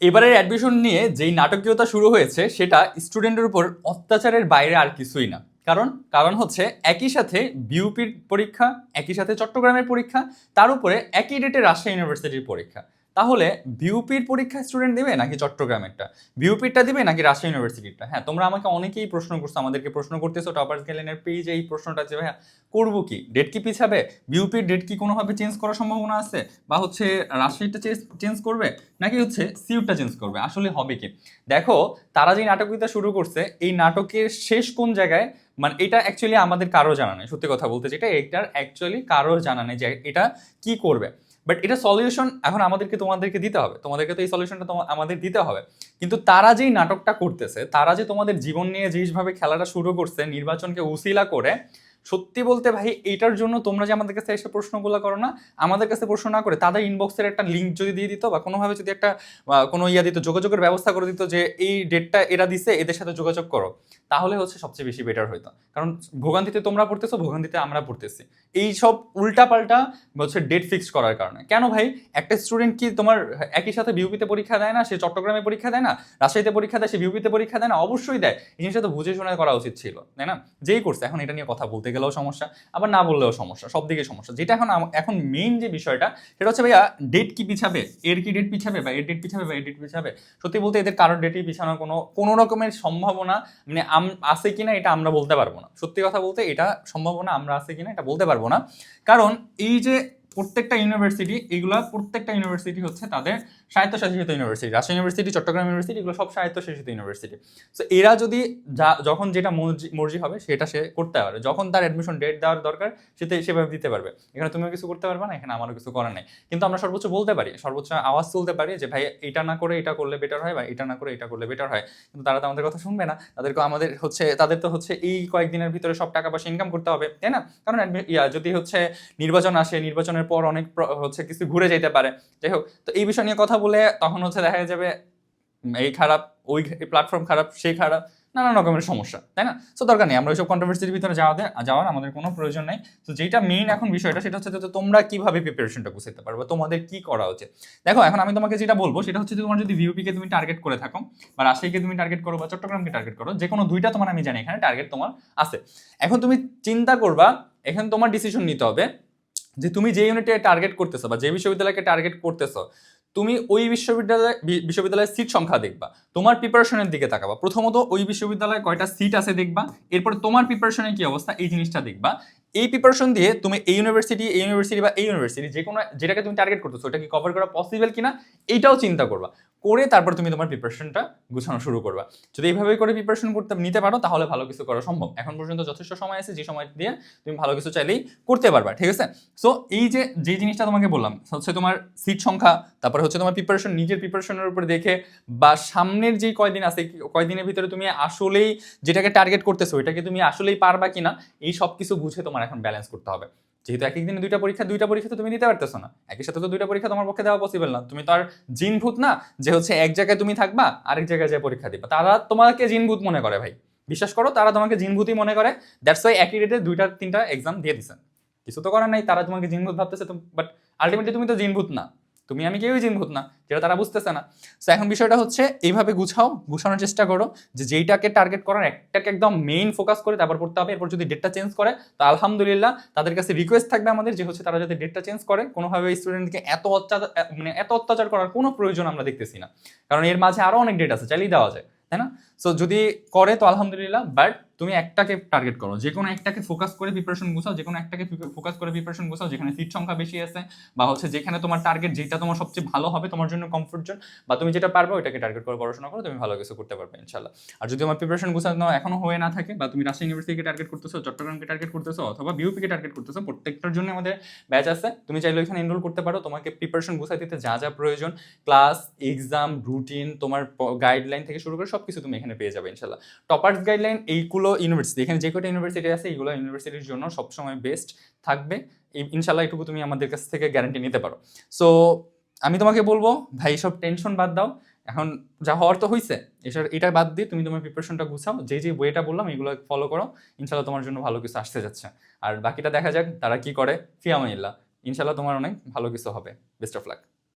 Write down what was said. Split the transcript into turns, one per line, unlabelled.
এবারের অ্যাডমিশন নিয়ে যেই নাটকীয়তা শুরু হয়েছে, সেটা স্টুডেন্টের উপর অত্যাচারের বাইরে আর কিছুই না। কারণ কারণ হচ্ছে একই সাথে বিউপির পরীক্ষা, একই সাথে চট্টগ্রামের পরীক্ষা, তার উপরে একই ডেটে রাজশাহী ইউনিভার্সিটির পরীক্ষা। তাহলে বিউপির পরীক্ষা স্টুডেন্ট দেবে নাকি চট্টগ্রামেরটা বিউপিরটা দিবে নাকি রাজশাহী ইউনিভার্সিটিরটা হ্যাঁ তোমরা আমাকে অনেকেই প্রশ্ন করছ, আমাদেরকে প্রশ্ন করতেছো, টপার্স গ্যালেনের পেজে এই প্রশ্নটা যে ভাইয়া। করব কি? ডেট কি পিছাবে? বিউপির ডেট কি কোনোভাবে চেঞ্জ করার সম্ভাবনা আছে? বা হচ্ছে রাজশাহীটা চেঞ্জ করবে? নাকি হচ্ছে সিউটটা চেঞ্জ করবে? আসলে হবে কি? দেখো, তারা যে নাটকীয়তা শুরু করছে, এই নাটকের শেষ কোন জায়গায়? মানে এটা অ্যাকচুয়ালি আমাদের কারও জানা নেই, সত্যি কথা বলতে যেটা, এটার অ্যাকচুয়ালি কারও জানা নেই যে এটা কি করবে। বাট এটা সলিউশন এখন আমাদেরকে তোমাদেরকে দিতে হবে। তোমাদেরকে তো এই সলিউশনটা আমাদের দিতে হবে। কিন্তু তারা যেই নাটকটা করতেছে, তারা যে তোমাদের জীবন নিয়ে যেইভাবে খেলাটা শুরু করছে, নির্বাচনকে উসিলা করে সত্যি বলতে ভাই, এইটার জন্য তোমরা যে আমাদের কাছে এসে প্রশ্নগুলো করো না, আমাদের কাছে প্রশ্ন না করে তাদের ইনবক্সের একটা লিঙ্ক যদি দিয়ে দিত বা কোনোভাবে যদি একটা কোনো ইয়া দিত, যোগাযোগের ব্যবস্থা করে দিত যে এই ডেটটা এরা দিছে, এদের সাথে যোগাযোগ করো, তাহলে হচ্ছে সবচেয়ে বেশি বেটার হইতো। কারণ ভোগান্তিতে তোমরা পড়তেছো, ভোগান্তিতে আমরা পড়তেছি। এই সব উল্টাপাল্টা হচ্ছে ডেট ফিক্সড করার কারণে। কেন ভাই? একটা স্টুডেন্ট কি তোমার একই সাথে বিউপিতে পরীক্ষা দেয় না? সে চট্টগ্রামে পরীক্ষা দেয় না? রাজশাহীতে পরীক্ষা দেয়, সে বিউপিতে পরীক্ষা দেয় না? অবশ্যই দেয়। এই জিনিসটা তো বুঝে শুনে করা উচিত ছিল, তাই না? যেই করছে, এখন এটা নিয়ে কথা বলতে গেলেও সমস্যা, আবার না বললেও সমস্যা, সব দিকে সমস্যা। যেটা এখন এখন মেইন যে বিষয়টা, সেটা হচ্ছে ভাইয়া ডেট কি পিছাবে? এর কি ডেট পিছাবে বা এর ডেট পিছাবে বা এর ডেট পিছাবে? সত্যি বলতে এদের কারোর ডেটই পিছানোর কোনো কোনো রকমের সম্ভাবনা মানে আছে কিনা এটা আমরা বলতে পারব না। সত্যি কথা বলতে এটা সম্ভাবনা, আমরা আছে কিনা এটা বলতে পারব না। কারণ এই যে প্রত্যেকটা ইউনিভার্সিটি এগুলা প্রত্যেকটা ইউনিভার্সিটি হচ্ছে তাদের স্বায়ত্তশাসিত university Rajshahi university Chittagong university এগুলো সব স্বায়ত্তশাসিত ইউনিভার্সিটি সো এরা যদি যা, যখন যেটা মর্জি হবে, সেটা সে করতে পারে যখন তার অ্যাডমিশন ডেট দেওয়ার দরকার সেটা সেভাবে দিতে পারবে। এখানে তুমিও কিছু করতে পারবে না, এখানে আমারও কিছু করার নেই। কিন্তু আমরা সর্বোচ্চ বলতে পারি, সর্বোচ্চ আওয়াজ তুলতে পারি যে, ভাই, এটা না করে এটা করলে বেটার হয় বা এটা না করে এটা করলে বেটার হয়। কিন্তু তারা তো আমাদের কথা শুনবে না। তাদেরকে আমাদের হচ্ছে, তাদের তো হচ্ছে এই কয়েকদিনের ভিতরে সব টাকা পয়সা ইনকাম করতে হবে, তাই না? কারণ যদি হচ্ছে নির্বাচন আসে, নির্বাচনের পর অনেক হচ্ছে কিছু ঘুরে যেতে পারে। যাই হোক, তো এই বিষয় নিয়ে কথা বলে তখন হচ্ছে দেখা যাবে এই খারাপ, ওই প্ল্যাটফর্ম খারাপ, সেই খারাপ, নানান রকমের সমস্যা, তাই না? সো দরকার নেই, আমরা ওইসব কন্ট্রোভার্সির ভিতরে যাওয়া যাওয়ার আমাদের কোনো প্রয়োজন নেই। তো যেটা মেইন এখন বিষয়টা সেটা হচ্ছে যে তোমরা কীভাবে প্রিপারেশনটা গুছাতে পারবে? তোমাদের কি করা উচিত? দেখো, এখন আমি তোমাকে যেটা বলব সেটা হচ্ছে তোমার যদি ভিউপিকে তুমি টার্গেট করে থাকো, বা রাজশাহীকে তুমি টার্গেট করো, বা চট্টগ্রামকে টার্গেট করো, যে কোনো দুইটা তোমার আমি জানি, এখানে টার্গেট তোমার আছে। এখন তুমি চিন্তা করবা, এখানে তোমার ডিসিশন নিতে হবে যে তুমি যে ইউনিটে টার্গেট করতেছো বা যে বিশ্ববিদ্যালয়কে টার্গেট করতেছো, তুমি ওই বিশ্ববিদ্যালয় বিশ্ববিদ্যালয়ের সিট সংখ্যা দেখবা। তোমার প্রিপারেশনের দিকে তাকাবা। প্রথমত ওই বিশ্ববিদ্যালয়ে কয়টা সিট আছে দেখবা। এরপর তোমার প্রিপারেশনের কি অবস্থা, এই জিনিসটা দেখবা। এই প্রিপারেশন দিয়ে তুমি এই ইউনিভার্সিটি এই ইউনিভার্সিটি বা এই ইউনিভার্সিটি যে কোনো যেটাকে তুমি টার্গেট করতেছো, ওটা কি কভার করা পসিবল কিনা এইটাও চিন্তা করবা। করে তারপর তুমি তোমার প্রিপারেশনটা গুছানো শুরু করবা। যদি এইভাবে করে প্রিপারেশন করতে নিতে পারো, তাহলে ভালো কিছু করা সম্ভব। এখন পর্যন্ত যথেষ্ট সময় আছে, যে সময় দিয়ে তুমি ভালো কিছু চাইলেই করতে পারবা, ঠিক আছে? সো এই যে যে জিনিসটা তোমাকে বললাম, হচ্ছে তোমার সিট সংখ্যা, তারপরে হচ্ছে তোমার প্রিপারেশন নিজের প্রিপারেশনের উপর দেখে, বা সামনের যে কয়দিন আছে, কয়দিনের ভিতরে তুমি আসলেই যেটাকে টার্গেট করতেছো, ওইটাকে তুমি আসলেই পারবা কিনা, এই সব কিছু বুঝে তোমার এখন ব্যালেন্স করতে হবে। যেহেতু এক একদিনে দুইটা পরীক্ষা দুইটা পরীক্ষা তো তুমি দিতে পারতেছো না। একই সাথে তো দুইটা পরীক্ষা তোমার পক্ষে দেওয়া পসিবল না। তুমি তো আর জিনভূত না যে হচ্ছে এক জায়গায় তুমি থাকবা, আরেক জায়গায় যে পরীক্ষা দিবা। তারা তোমাকে জিনভূত মনে করে ভাই। বিশ্বাস করো, তারা তোমাকে জিনভূতই মনে করে। দ্যাটস ওয়াই একই ডেটে দুইটা, তিনটা এক্সাম দিয়ে দিচ্ছেন কিছু তো করার নাই, তারা তোমাকে জিনভূত ভাবতেছে বাট আলটিমেটলি তুমি তো জিনভূত না। তুমি আমি কেউই জিনভূত না, যেটা তারা বুঝতেছে না। সো এখন বিষয়টা হচ্ছে, এইভাবে গুছাও, গুছানোর চেষ্টা করো, যে যেইটাকে টার্গেট করার, একটাকে একদম মেইন ফোকাস করে তারপর পড়তে হবে, এরপর যদি ডেটটা চেঞ্জ করে, তো আলহামদুলিল্লাহ তাদের কাছে রিকোয়েস্ট থাকবে আমাদের যে হচ্ছে তারা যাতে ডেটটা চেঞ্জ করে, কোনোভাবে স্টুডেন্টকে এত অত্যাচার মানে এত অত্যাচার করার কোনো প্রয়োজন আমরা দেখতেছি না। কারণ এর মাঝে আরও অনেক ডেট আছে চালিয়ে দেওয়া যায়, তাই না? সো যদি করে তো আলহামদুলিল্লাহ বাট তুমি একটাকে টার্গেট করো যে কোনো একটাকে ফোকাস করে প্রিপারেশন গুছাও যে কোনো একটাকে ফোকাস করে প্রিপারেশন গুছাও, যেখানে সিট সংখ্যা বেশি আছে, বা হচ্ছে যেখানে তোমার টার্গেট যেটা তোমার সবচেয়ে ভালো হবে তোমার জন্য কমফোর্ট জোন বা তুমি যেটা পারবে ওইটাকে টার্গেট করে পড়াশোনা করো, তুমি ভালো কিছু করতে পারবে ইনশাল্লাহ আর যদি তোমার প্রিপারেশন গুছানো এখনও হয়ে না থাকে, বা তুমি রাজশাহী ইউনিভার্সিটিকে টার্গেট করতেছো, চট্টগ্রামকে টার্গেট করতেছো, অথবা বিউপিকে টার্গেট করতেছো, প্রত্যেকটার জন্য আমাদের ব্যাচ আছে, তুমি চাইলে ওইখানে এনরোল করতে পারো, তোমাকে প্রিপারেশন গুছাই দিতে যা যা প্রয়োজন ক্লাস এক্সাম রুটিন তোমার গাইডলাইন থেকে শুরু করে সব কিছু তুমি এখানে পেয়ে যাবে ইনশাল্লাহ টপার্স গাইডলাইন এইগুলো ইউনিভার্সিটি এখানে যে কটা ইউনিভার্সিটি আছে এইগুলো ইউনিভার্সিটির জন্য সবসময় বেস্ট থাকবে। ইনশাল্লাহ এটুকু তুমি আমাদের কাছ থেকে গ্যারান্টি নিতে পারো। সো আমি তোমাকে বলব, ভাই সব টেনশন বাদ দাও। এখন যা হওয়ার তো হয়েছে এসব, এটা বাদ দিয়ে তুমি তোমার প্রিপারেশনটা গুছাও। যে যে বইটা বললাম, এগুলো ফলো করো। ইনশাল্লাহ তোমার জন্য ভালো কিছু আসতে যাচ্ছে। আর বাকিটা দেখা যাক, তারা কি করে। ফিয়ামাইল্লা ইনশাল্লাহ তোমার অনেক ভালো কিছু হবে। Best of luck